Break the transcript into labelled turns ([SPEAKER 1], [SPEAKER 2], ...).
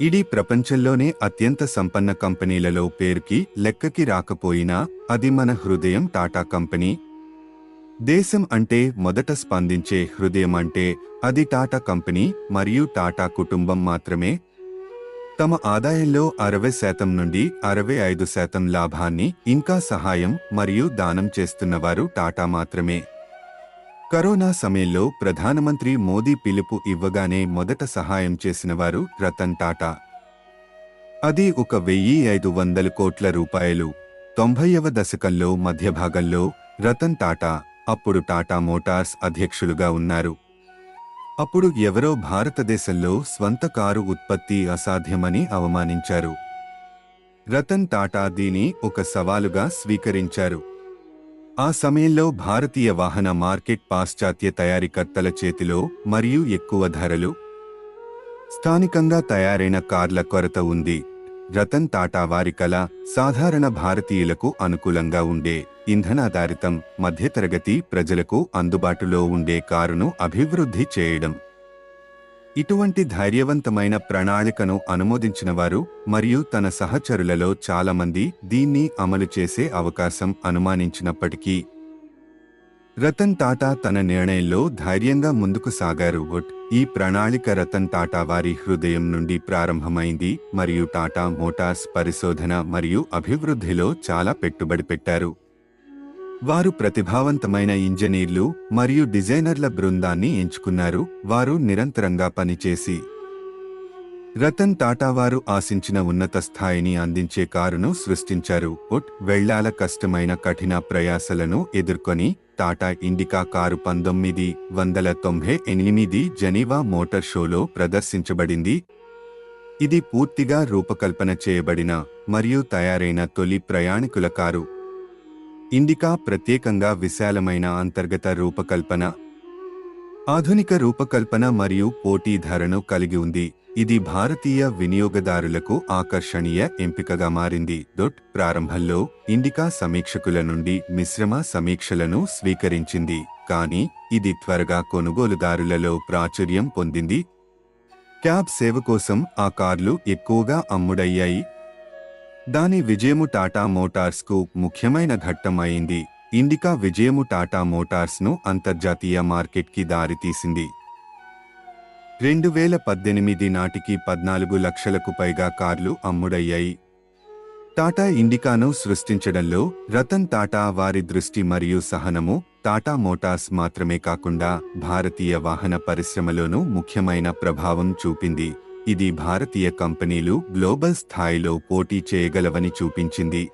[SPEAKER 1] ఇడీ ప్రపంచంలోనే అత్యంత సంపన్న కంపెనీలలో పేరుకి లెక్కకి రాకపోయినా అది మన హృదయం టాటా కంపెనీ. దేశం అంటే మొదట స్పందించే హృదయం అంటే అది టాటా కంపెనీ మరియు టాటా కుటుంబం మాత్రమే. తమ ఆదాయంలో అరవై శాతం నుండి అరవై ఐదు శాతం లాభాన్ని ఇంకా సహాయం మరియు దానం చేస్తున్నవారు టాటా మాత్రమే. కరోనా సమయంలో ప్రధానమంత్రి మోదీ పిలుపు ఇవ్వగానే మొదట సహాయం చేసినవారు రతన్ టాటా. అది ఒక వెయ్యి ఐదు వందల కోట్ల రూపాయలు. తొంభైవ దశకంలో మధ్యభాగంలో రతన్ టాటా అప్పుడు టాటా మోటార్స్ అధ్యక్షులుగా ఉన్నారు. అప్పుడు ఎవరో భారతదేశంలో స్వంత కారు ఉత్పత్తి అసాధ్యమని అవమానించారు. రతన్ టాటా దీని ఒక సవాలుగా స్వీకరించారు. ఆ సమయంలో భారతీయ వాహన మార్కెట్ పాశ్చాత్య తయారీకర్తల చేతిలో మరియు ఎక్కువ ధరలు. స్థానికంగా తయారైన కార్ల కొరత ఉంది. రతన్ టాటా వారి కల సాధారణ భారతీయులకు అనుకూలంగా ఉండే. ఇంధనాధారితం మధ్యతరగతి ప్రజలకు అందుబాటులో ఉండే కారును అభివృద్ధి చేయడం. ఇటువంటి ధైర్యవంతమైన ప్రణాళికను అనుమోదించిన వారు మరియు తన సహచరులలో చాలామంది దీన్ని అమలు చేసే అవకాశం అనుమానించినప్పటికీ రతన్ టాటా తన నిర్ణయంలో ధైర్యంగా ముందుకు సాగారు. ఒట్ ఈ ప్రణాళిక రతన్ టాటా వారి హృదయం నుండి ప్రారంభమైంది మరియు టాటా మోటార్స్ పరిశోధన మరియు అభివృద్ధిలో చాలా పెట్టుబడి పెట్టారు. వారు ప్రతిభావంతమైన ఇంజనీర్లు మరియు డిజైనర్ల బృందాన్ని ఎంచుకున్నారు. వారు నిరంతరంగా పనిచేసి రతన్ టాటా వారు ఆశించిన ఉన్నత స్థాయిని అందించే కారును సృష్టించారు. ఒట్ వెళ్ళాల కష్టమైన కఠిన ప్రయాసలను ఎదుర్కొని టాటా ఇండికా కారు పంతొమ్మిది వందల తొంభై ఎనిమిది జనీవా మోటార్ షోలో ప్రదర్శించబడింది. ఇది పూర్తిగా రూపకల్పన చేయబడిన మరియు తయారైన తొలి ప్రయాణికుల కారు. ఇండికా ప్రత్యేకంగా విశాలమైన అంతర్గత రూపకల్పన ఆధునిక రూపకల్పన మరియు పోటీ ధరను కలిగి ఉంది. ఇది భారతీయ వినియోగదారులకు ఆకర్షణీయ ఎంపికగా మారింది. దొట్ ప్రారంభంలో ఇండికా సమీక్షకుల నుండి మిశ్రమ సమీక్షలను స్వీకరించింది. కానీ ఇది త్వరగా కొనుగోలుదారులలో ప్రాచుర్యం పొందింది. క్యాబ్ సేవ కోసం ఆ కార్లు ఎక్కువగా అమ్ముడయ్యాయి. దాని విజయము టాటా మోటార్స్కు ముఖ్యమైన ఘట్టం అయింది. ఇండికా విజయము టాటా మోటార్స్ను అంతర్జాతీయ మార్కెట్కి దారితీసింది. రెండు వేల పద్దెనిమిది నాటికి పద్నాలుగు లక్షలకు పైగా కార్లు అమ్ముడయ్యాయి. టాటా ఇండికాను సృష్టించడంలో రతన్ టాటా వారి దృష్టి మరియు సహనము టాటా మోటార్స్ మాత్రమే కాకుండా భారతీయ వాహన పరిశ్రమలోనూ ముఖ్యమైన ప్రభావం చూపింది. ఇది భారతీయ కంపెనీలు గ్లోబల్ స్థాయిలో పోటీ చేయగలవని చూపించింది.